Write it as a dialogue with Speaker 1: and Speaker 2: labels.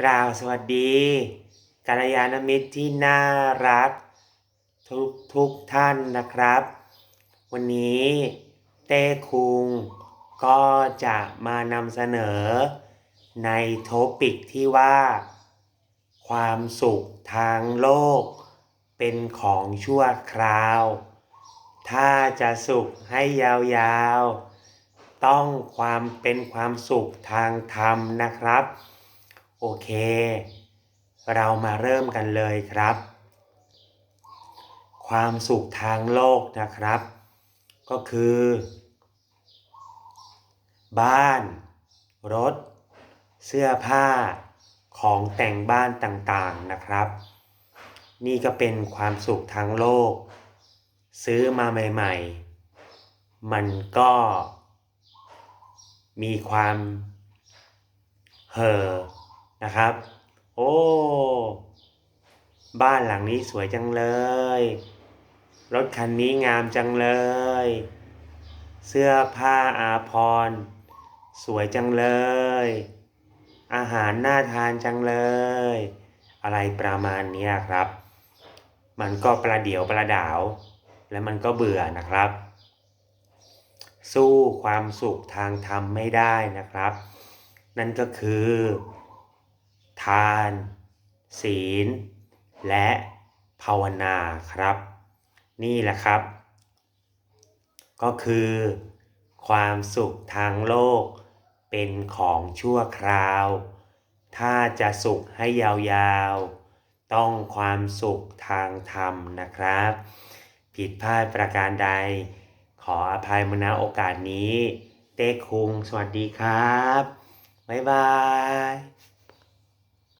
Speaker 1: กล่าวสวัสดีกัลยาณมิตรที่น่ารัก ทุกทุกท่านนะครับ วันนี้เต้คุงก็จะมานำเสนอ ในโทปิกที่ว่า ความสุขทางโลก เป็นของชั่วคราว ถ้าจะสุขให้ยาวๆ ต้องความเป็นความสุขทางธรรมนะครับ โอเค เรามาเริ่มกันเลยครับ ความสุขทางโลกนะครับ ก็คือ บ้าน รถ เสื้อผ้า ของแต่งบ้านต่างๆนะครับ นี่ก็เป็นความสุขทางโลก ซื้อมาใหม่ ๆ มันก็มีความเห่อ นะครับ โอ้ บ้านหลังนี้สวยจังเลย รถคันนี้งามจังเลย เสื้อผ้าอาภรณ์สวยจังเลย อาหารน่าทานจังเลย อะไรประมาณนี้ครับ มันก็ประเดี๋ยวประดาว และมันก็เบื่อนะครับ สู้ความสุขทางธรรมไม่ได้นะครับ นั่นก็คือ ทาน ศีล และภาวนาครับ นี่แหละครับ ก็คือ ความสุขทางโลก เป็นของชั่วคราว ถ้าจะสุขให้ยาวๆ ต้องความสุขทางธรรมนะครับ ผิดพลาดประการใด ขออภัยมาณโอกาสนี้ เต้คุงสวัสดีครับ บ๊ายบาย